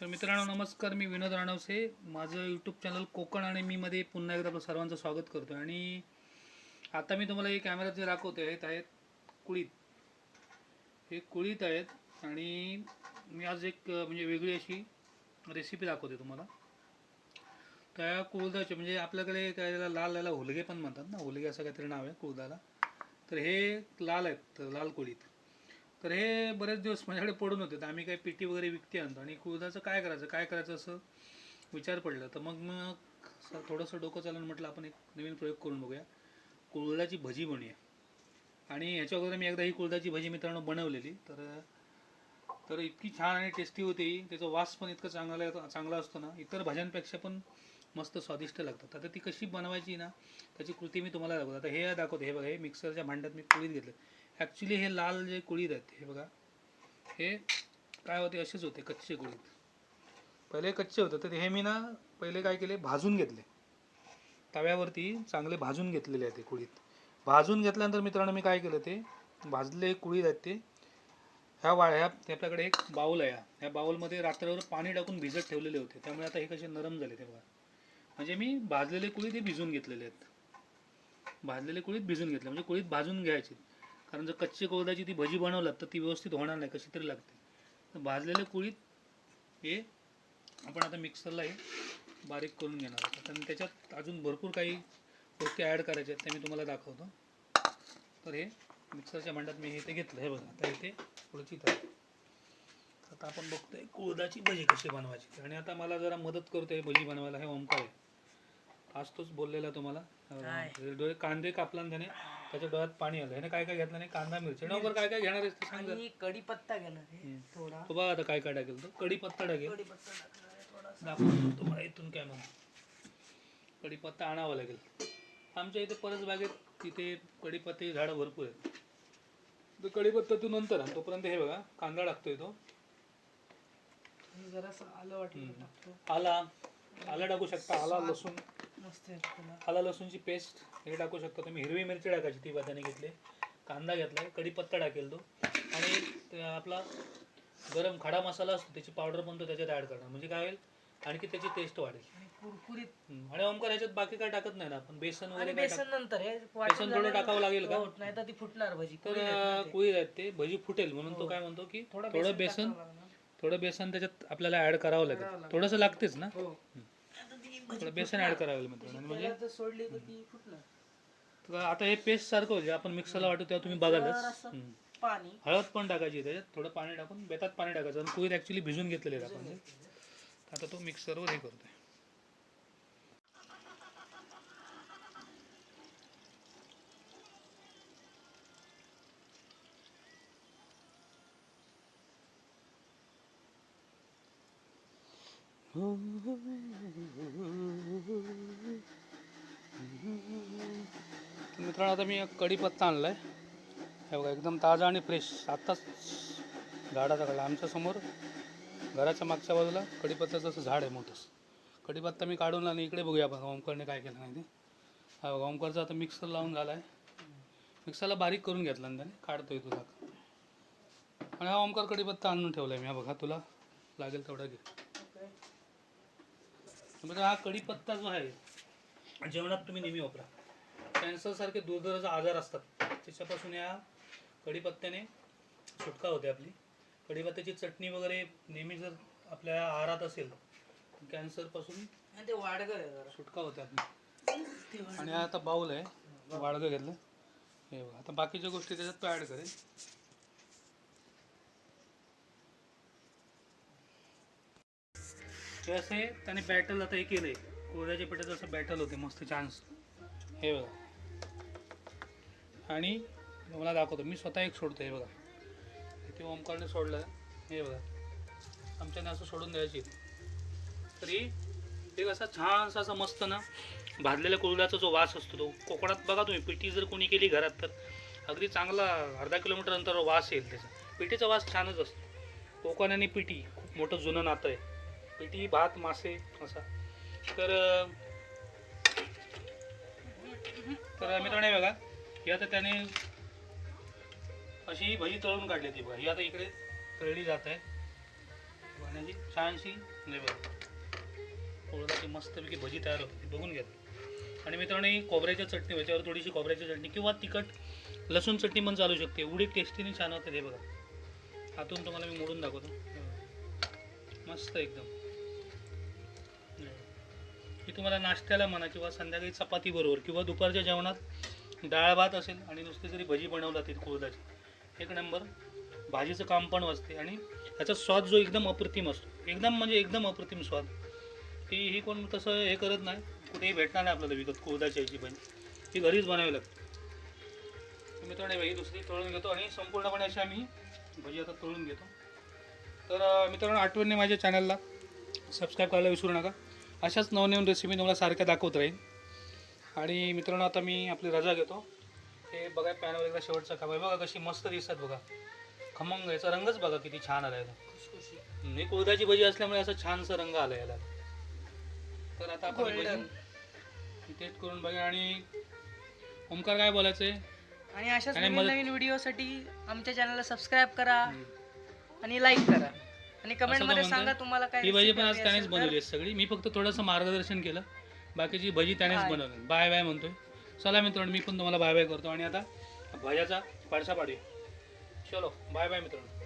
तर मित्रांनो नमस्कार मी विनोद राणवसे. माझं यूट्यूब चॅनल कोकण आणि मी मध्ये पुन्हा एकदा आपलं सर्वांचं स्वागत करतो आणि आता मी तुम्हाला हे कॅमेरा जे दाखवते आहेत आहेत कुळीत. हे कुळीत आहेत आणि मी आज एक म्हणजे वेगळी अशी रेसिपी दाखवते तुम्हाला. त्या कुळदाचे म्हणजे आपल्याकडे काय त्याला लाल याला हुलगे पण म्हणतात ना. हुलगे असं काहीतरी नाव आहे कुळदाला. तर हे लाल आहेत लाल कुळीत. तर हे बरेच दिवस माझ्याकडे पडून होते. तर आम्ही काही पिटी वगैरे विकते आणतो आणि कुळदाचं काय करायचं? काय करायचं असं विचार पडला. तर मग मग थोडंसं डोकं चालून म्हटलं आपण एक नवीन प्रयोग करून बघूया. कुळदाची भजी बनवूया. आणि ह्याच्या अगोदर मी एकदा ही कुळदाची भजी मित्रांनो बनवलेली. तर तर इतकी छान आणि टेस्टी होती. त्याचा वास पण इतकं चांगला चांगला असतो ना. इतर भाज्यांपेक्षा पण मस्त स्वादिष्ट लागतात. आता ती कशी बनवायची ना त्याची कृती मी तुम्हाला दाखवतो. आता हे दाखवतो. हे बघा हे मिक्सरच्या भांड्यात मी कुळीत घेतलं. ॲक्च्युली हे लाल जे कुळीत आहेत हे बघा. हे काय होते? असेच होते कच्चे कुळीत. पहिले कच्चे होते तर हे मी ना पहिले काय केले? भाजून घेतले. तव्यावरती चांगले भाजून घेतलेले आहेत ते कुळीत. भाजून घेतल्यानंतर मित्रांनो मी काय केलं ते? भाजले कुळीत आहेत ते. ह्या वाळ्या आपल्याकडे एक बाऊल आहे. ह्या बाऊलमध्ये रात्रभर पाणी टाकून भिजत ठेवलेले होते. त्यामुळे आता हे कसे नरम झाले ते बघा. म्हणजे मी भाजलेले कुळीत हे भिजून घेतलेले आहेत. भाजलेले कुळीत भिजून घेतले म्हणजे कुळीत भाजून घ्यायचे. कारण जर कच्चे कोळदाची ती भजी बनवलात तर ती व्यवस्थित होणार नाही कशी तरी लागते. तर भाजलेले कुळीत हे आपण आता मिक्सरला हे बारीक करून घेणार आहोत. कारण त्याच्यात अजून भरपूर काही गोष्टी ॲड करायच्या आहेत त्या मी तुम्हाला दाखवतो. तर हे मिक्सरच्या भांड्यात मी हे ते घेतलं. हे बघा आता इथे पुढची तर आता आपण बघतोय कुळदाची भजी कशी बनवायची. आणि आता मला जरा मदत करतोय भजी बनवायला हे ओमकार आहे. आज तोच बोललेला तुम्हाला. काय? डोळे कांदे कापला आणि त्याने. त्याच्या डोळ्यात पाणी आलं. ह्याने काय काय घेतलं नाही? कांदा मिरची. नोकर काय काय घेणार आहेस ते सांग जरा. आणि कढीपत्ता घेणार आहे हम्म. थोडा. तो बघा आता काय काय टाकेल तो. कढीपत्ता टाकेल. कढीपत्ता टाकणार आहे थोडासा. दाखवतो तुम्हाला इथून काय म्हणून. कढीपत्ता आणावा लागेल. आमच्या इथे परस बागेत तिथे कढीपत्ते झाडं भरपूर आहेत. तर कढीपत्ता तू नंतर आण. तोपर्यंत हे बघा कांदा टाकतोय तो. आणि जरासं आलं वाटलं हम्म. टाकतो. आला. आला टाकू शकता आला लसूण. मस्त आहे आला लसूणची पेस्ट हे टाकू शकता तुम्ही. हिरवी मिरची टाकायची ती त्याने घेतली. कांदा घेतलाय कढीपत्ता टाकेल तो. आणि आपला गरम खडा मसाला असतो त्याची पावडर पण तो त्याच्यात ॲड करणार. म्हणजे काय होईल? आणखी त्याची टेस्ट वाढेल. आणि कुरकुरीत. आणि ओमकार ह्याच्यात बाकी काय टाकत नाही ना आपण? बेसन आणि वगैरे काय बेसन नंतर हे बेसन थोडं टाकावं लागेल का? नाही तर ती फुटणार भजी. तर कुरकुरीत. कुळी आहेत ते. भजी फुटेल. म्हणून तो हो. काय म्हणतो की थोडं थोडं बेसन टाकावं लागणार. थोडं बेसन त्याच्यात आपल्याला ऍड करावं लागेल. थोडंसं लागतेच ना? हो. थोडं बेसन. ऍड करावं लागेल मित्रांनो म्हणजे जर सोडली तर ती फुटणार तर आता हे पेस्ट सारखं होईल आपण मिक्सरला वाटू तेव्हा तुम्ही बघालच जरासं हम्म. पाणी हळद पण टाकायची त्याच्यात थोडं पाणी टाकून बेतात पाणी टाकायचं आणि कुळीत ऍक्च्युली भिजून घेतलेले आपण ते. आता तो मिक्सरवर हे करतोय मित्रांनो आता मी कढीपत्ता आणलाय. हे बघा एकदम ताजा आणि फ्रेश आत्ताच झाडाचा काढला आमच्यासमोर घराच्या मागच्या बाजूला कढीपत्त्याचं असं झाड आहे मोठंच कढीपत्ता मी काढून आणि इकडे बघूया आपण ओमकारने काय केलं नाही ते. हा बघा ओमकारचा आता मिक्सर लावून झाला आहे मिक्सरला बारीक करून घेतला आणि त्याने. काढतोय तुला आणि हा ओमकार कढीपत्ता आणून ठेवला आहे मी. हा बघा तुला लागेल तेवढा घे. म्हणजे हा कढीपत्ता जो आहे जेवणात तुम्ही नेहमी वापरा. कॅन्सरसारखे दुर्धराचे आजार असतात. त्याच्यापासून या कढीपत्त्याने सुटका होते आपली. कढीपत्त्याची चटणी वगैरे नेहमी जर आपल्या आहारात असेल कॅन्सरपासून ते जरा. सुटका होते आपली. आणि आता बाऊल आहे. वाडगं घेतलं. हे बघा. आता बाकीच्या गोष्टी त्याच्यात तो ॲड करेल. हे असे त्याने बॅटल आता हे केलंय. कोळ्याच्या पिठाचं असं बॅटल होते मस्त चान्स हे बघा. आणि मला दाखवतो मी स्वतः एक सोडतो हे बघा. इथे ओमकारने सोडलं. हे बघा. आमच्याने असं सोडून द्यायची. तरी ते कसं छानसा असं मस्त ना भाजलेल्या कुरड्याचा जो वास असतो तो कोकणात बघा तुम्ही पिठी जर कोणी केली घरात तर अगदी चांगला अर्धा किलोमीटर अंतरावर वास येईल त्याचा. पिठीचा वास छानच असतो. कोकण आणि पिठी खूप मोठं जुनं नातं आहे. पिठी भात मासे असा. तर तर मित्रांनो बघा ही आता त्याने अशी भजी तळून काढली ती बघा. ही आता इकडे तळली जात आहे. पाण्याची छानशी नाही बघा. कोळदाची मस्तपैकी भजी तयार होते बघून घ्या. आणि मित्रांनो ही चटणी याच्यावर थोडीशी खोबऱ्याची चटणी किंवा तिखट लसूण चटणी पण चालू शकते. एवढी टेस्टीने छान होते हे बघा. हातून तुम्हाला मी मोडून दाखवतो. मस्त एकदम. की तुम्हाला नाश्त्याला म्हणा किंवा संध्याकाळी चपाती बरोबर किंवा दुपारच्या जेवणात डाळ भात असेल आणि नुसती जरी भजी बनवला ती कोळदाची एक नंबर. भाजीचं काम पण वाचते आणि ह्याचा स्वाद जो एकदम अप्रतिम असतो. एकदम म्हणजे एकदम अप्रतिम स्वाद. की ही कोण तसं हे करत नाही. कुठेही भेटणार नाही आपल्याला विकत कोळदाची याची पण. ही घरीच बनावी लागते. तर मित्रांनो ही दुसरी तळून घेतो आणि संपूर्णपणे अशी आम्ही भजी आता तळून घेतो. तर मित्रांनो आठवणीने माझ्या चॅनलला सबस्क्राईब करायला विसरू नका. अशाच नवनवीन रेसिपी तुम्हाला सारख्या दाखवत राहील आणि मित्रांनो आता मी आपली रजा घेतो. हे बघा पॅनवर एकदा शेवटचा खा बघा कशी मस्त दिसतात बघा. खमंग याचा रंगच बघा किती छान आला याला. ही कुळदाची भजी असल्यामुळे असा छानसा रंग आला याला. तर आता आपण टेस्ट करून बघा आणि ओमकार काय बोलायचंय? आणि अशाच नवीन नवीन व्हिडिओसाठी आमच्या चॅनलला सबस्क्राईब करा आणि लाईक करा. आणि कमेंटमध्ये सांगा. तुम्हाला काय ही भजी पण आज त्यानेच. बनवली आहे सगळी मी फक्त थोडंसं मार्गदर्शन केलं बाकीची भजी त्यानेच. बनवली बाय बाय म्हणतोय चला मित्रांनो मी पण तुम्हाला बाय बाय करतो आणि आता भज्याचा पाडसा पाडूया चलो बाय बाय मित्रांनो